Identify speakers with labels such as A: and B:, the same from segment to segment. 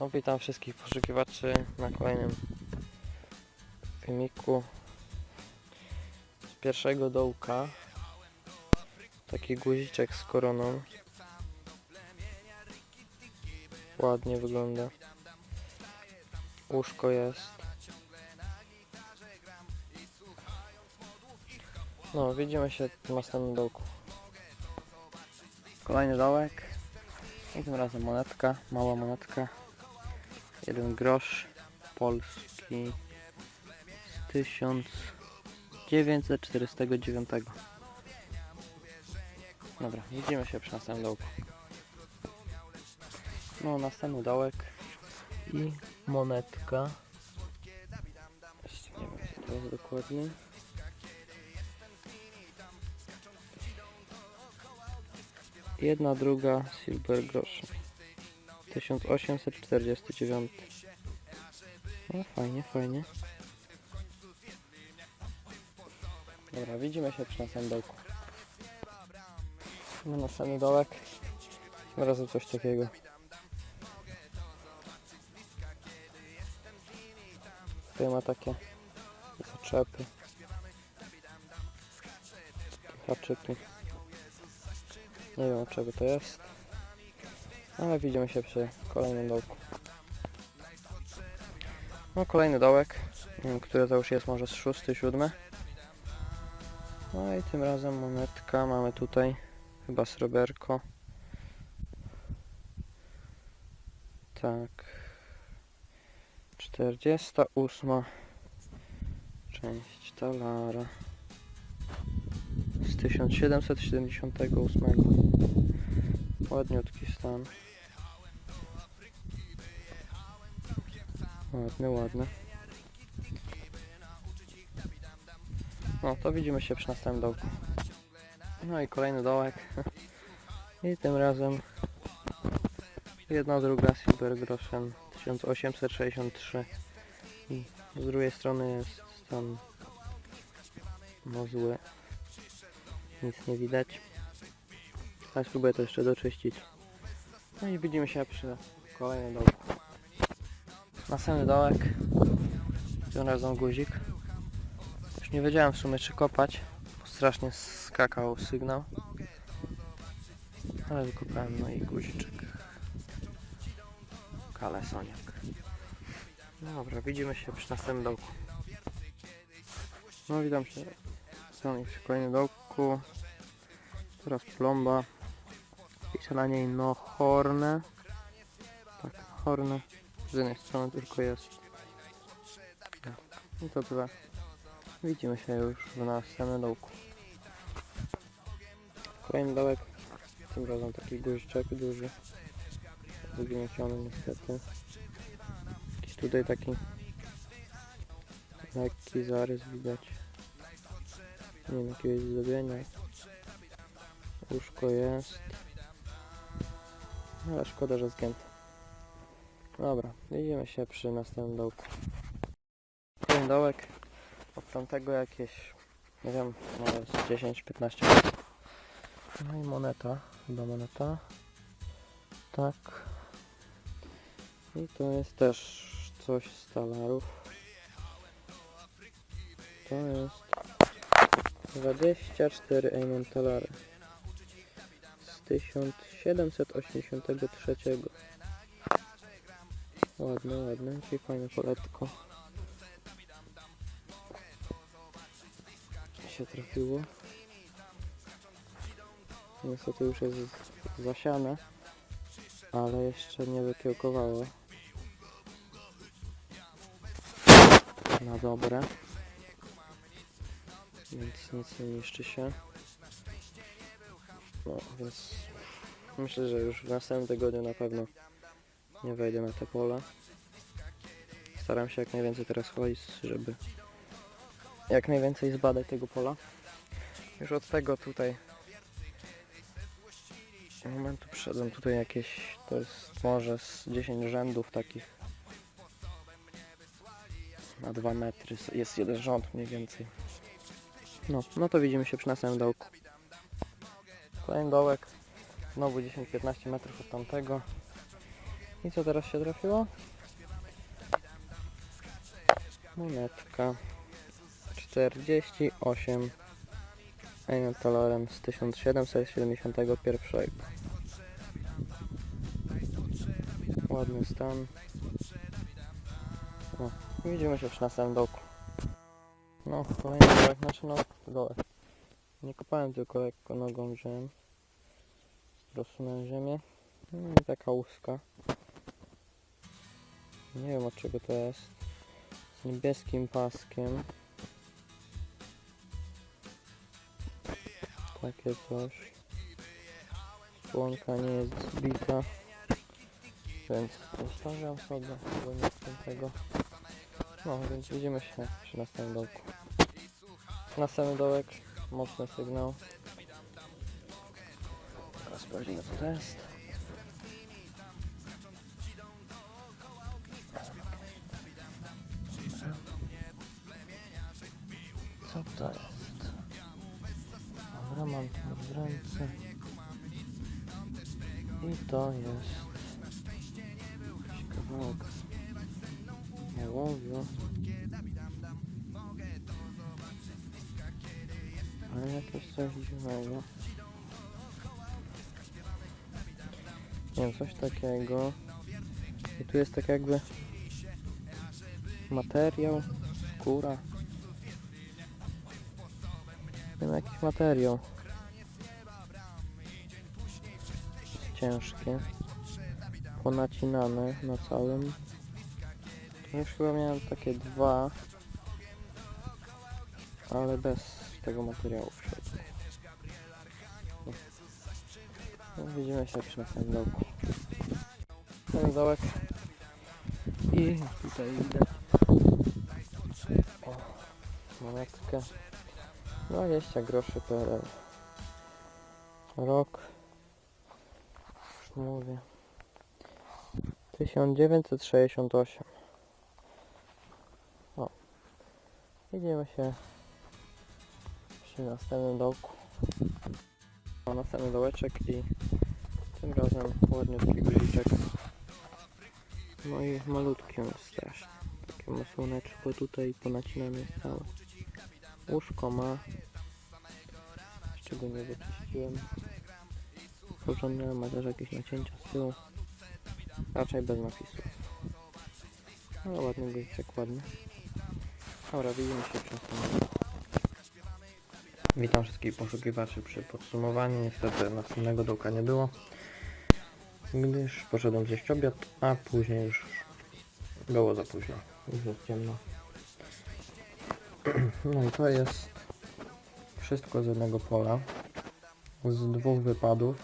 A: No witam wszystkich poszukiwaczy na kolejnym filmiku z pierwszego dołka. Taki guziczek z koroną. Ładnie wygląda. Łóżko jest. No, widzimy się w następnym dołku. Kolejny dołek. I tym razem monetka, mała monetka. Jeden grosz polski z 1949. Dobra, widzimy się przy następnym dołku. No, następny dołek i monetka. Jeszcze nie wiem, to jest dokładnie. Jedna druga silver groszy. 1849. No fajnie, fajnie. Dobra, widzimy się przy następnym dołku. No następny dołek. Tym razem coś takiego. Tutaj ma takie zaczepy. Haczyki. Nie wiem czego to jest. Ale widzimy się przy kolejnym dołku. No kolejny dołek, wiem, który to już jest, może szósty, siódmy. No i tym razem monetka mamy tutaj, chyba sreberko. Tak. 48 część talara z 1778 ładniutki stan. Ładny, ładny. No to widzimy się przy następnym dołku. No i kolejny dołek. I tym razem jedna druga silver groszem 1863 i z drugiej strony jest stan no zły. Nic nie widać ale spróbuję to jeszcze doczyścić. No i widzimy się przy kolejnym dołku następny dołek tym razem guzik. Już nie wiedziałem w sumie czy kopać bo strasznie skakał sygnał. Ale wykopałem no i guziczek. Kalesoniak. Dobra, widzimy się przy następnym dołku. No witam się. Przy kolejnym dołku. Teraz plomba niej no horne. Tak, horne. Z jednej strony tylko jest. I to tyle widzimy się już w następnym dołku. Kolejny dołek. Tym razem taki guziczek duży. Wygnieciony niestety. Jakiś tutaj taki lekki zarys widać. Nie wiem jakiegoś zdobienia łóżko jest ale szkoda, że zgięte dobra, widzimy się przy następnym dołku. Ten dołek od tamtego jakieś nie wiem, może z 10-15 metrów no i moneta, chyba moneta. Tak. I to jest też coś z talarów. To jest 24 Aimon talary 1783 ładne, ładne, czyli fajne poletko. Się trafiło. Niestety już jest zasiane ale jeszcze nie wykiełkowało. Na dobre. Więc nic nie niszczy się no więc myślę, że już w następnym tygodniu na pewno nie wejdę na te pola. Staram się jak najwięcej teraz chodzić, żeby jak najwięcej zbadać tego pola. Już od tego tutaj momentu przyszedłem tutaj jakieś to jest może z 10 rzędów takich. Na 2 metry jest jeden rząd mniej więcej. No, no to widzimy się przy następnym dołku kolejny dołek znowu 10-15 metrów od tamtego. I co teraz się trafiło? Monetka. 48 Einat z 1771 Ładny stan. O, Widzimy się przy następnym dołku. No, kolejny dołek, znaczy no, dołek Nie kopałem tylko lekko nogą wziąłem. Rozsunąłem ziemię. No i taka łuska. Nie wiem od czego to jest. Z niebieskim paskiem. Takie coś. Słonka nie jest zbita. Więc zostawiam sobie do następnego No więc widzimy się przy następnym dołku. Następny dołek Mocny sygnał Teraz sprawdzimy co to jest Co to jest? Dobra, mam to w ręce. I to jest kawałek ołowiu. Ale coś dziwnego. Nie wiem, coś takiego. I tu jest tak jakby materiał, skóra. Wiem, jakiś materiał. Ciężkie. Ponacinane na całym. Już chyba miałem takie dwa. Ale bez tego materiału widzimy się przy następnym dołku. Ten dołek. I tutaj widać. Monetkę. 20 groszy PRL. Rok. Już mówię. 1968. O. Idziemy się przy następnym dołku. O, następny dołeczek i tym razem ładniutki guziczek. No i malutki on strasznie. Takie ma słoneczko tutaj ponacinane jest całe. Łóżko ma. Z czego nie wyczyściłem. Porządne ma też jakieś nacięcia z tyłu. Raczej bez napisu. Ale ładny guziczek, ładny. Dobra, widzimy się przy następnym. Witam wszystkich poszukiwaczy przy podsumowaniu. Niestety następnego dołka nie było. Gdyż poszedłem zjeść obiad, a później już było za późno. Już jest ciemno. No i to jest wszystko z jednego pola. Z dwóch wypadów.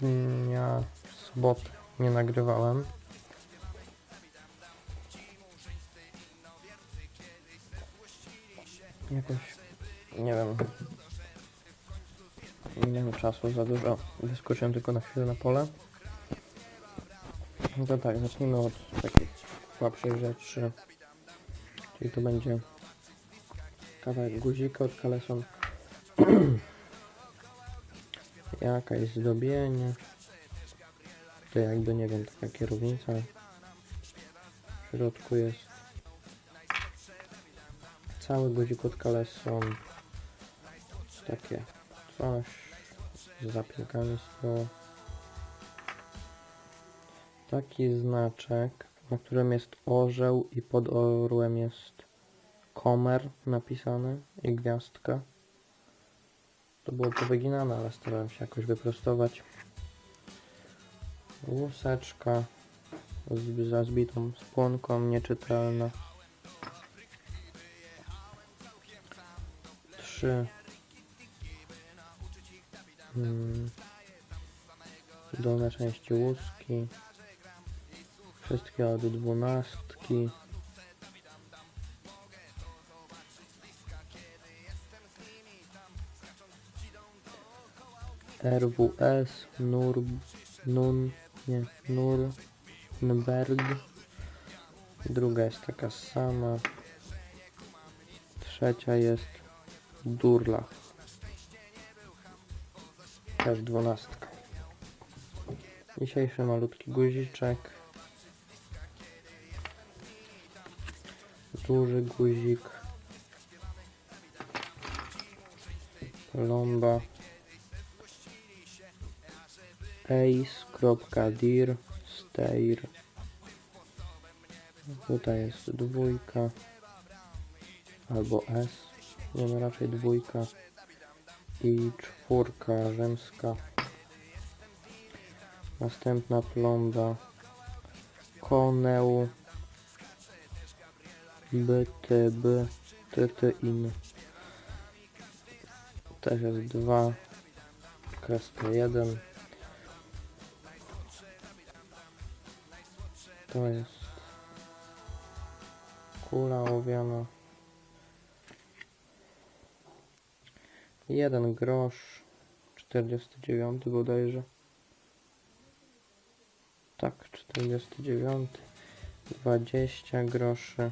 A: Dnia soboty nie nagrywałem. Jakoś, nie wiem, minęło czasu za dużo. Wyskoczyłem tylko na chwilę na pole. No to tak, zacznijmy od takich słabszych rzeczy. Czyli to będzie kawałek guzika od kaleson. Jakaś zdobienie. To jakby, nie wiem, taka kierownica. W środku jest cały guzik od kaleson. Takie coś z zapinkami z tyłu. Taki znaczek, na którym jest orzeł i pod orłem jest komer napisane i gwiazdka. To było powyginane, ale starałem się jakoś wyprostować. Łuseczka z zazbitą spłonką, nieczytelna. Trzy mm, dolne części łuski. Wszystkie od dwunastki. RWS, NUR, NUN, nie, NUR, NBERG. Druga jest taka sama. Trzecia jest Durlach. Też dwunastka. Dzisiejszy malutki guziczek. Duży guzik. Plomba. Ace.dir Stair. Tutaj jest dwójka. Albo S. Nie no raczej dwójka. I czwórka rzymska. Następna plomba. Koneu. BTB. TTIN. Też jest dwa. Kreska jeden. To jest kula owiana. Jeden grosz. 49 bodajże. Tak, 49. 20 groszy.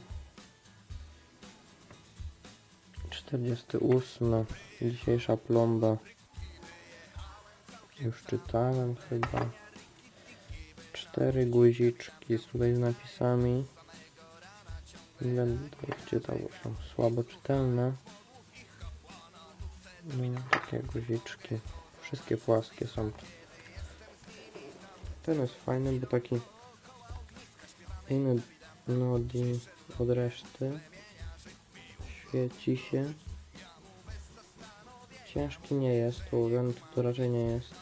A: 48. Dzisiejsza plomba. Już czytałem chyba. Cztery guziczki z tutaj z napisami. Będę ich czytał, bo są słabo czytelne. Takie guziczki. Wszystkie płaskie są. Ten jest fajny, bo taki inny nodi od reszty. Świeci się. Ciężki nie jest, to wiem, to raczej nie jest.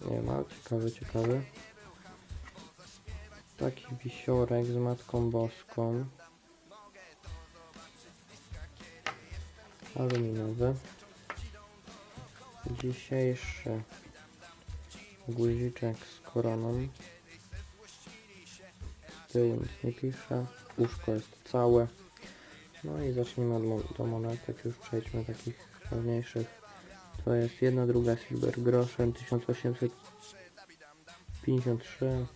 A: Nie ale ciekawy, ciekawy. Taki wisiorek z Matką Boską. Aluminowy. Dzisiejszy guziczek z koroną. Z tyłu nic nie pisze. Uszko jest całe. No i zacznijmy od do monetek. Już przejdźmy takich ważniejszych. To jest jedna druga silver groszem 1853.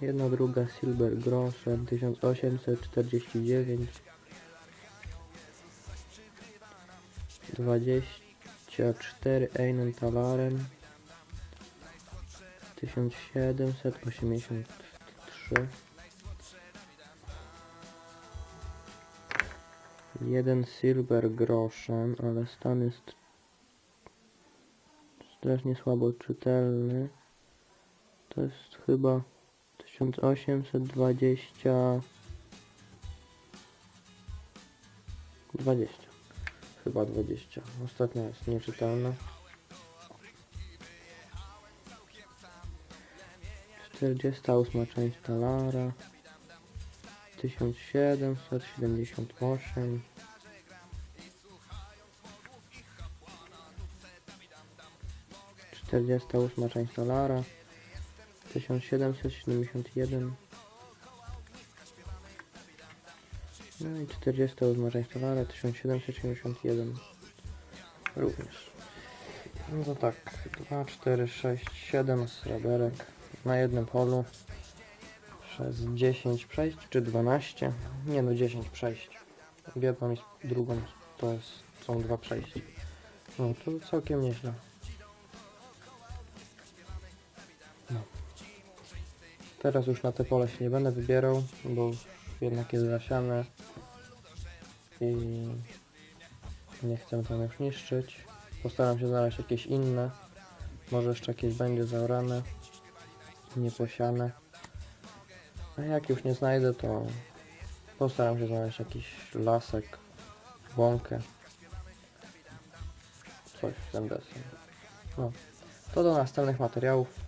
A: Jedna druga silver groszem 1849. 24 Einen talarem 1783 Jeden silver groszem, ale stan jest strasznie słabo czytelny. To jest chyba 1820 20 chyba 20 ostatnia jest nieczytelna. 48 część talara. 1778 48 część talara 1771 No i 48 część talara 1771 Również. No to tak 2, 4, 6, 7 sreberek na jednym polu. Przez 10 przejść czy 12 Nie no 10 przejść. Jedną i drugą to jest, są dwa przejścia. No to całkiem nieźle Teraz już na te pole się nie będę wybierał, bo jednak jest zasiane i nie chcę tam już niszczyć. Postaram się znaleźć jakieś inne, może jeszcze jakieś będzie zaorane, nieposiane. A jak już nie znajdę, to postaram się znaleźć jakiś lasek, łąkę, coś w ten deseń. No, to do następnych materiałów.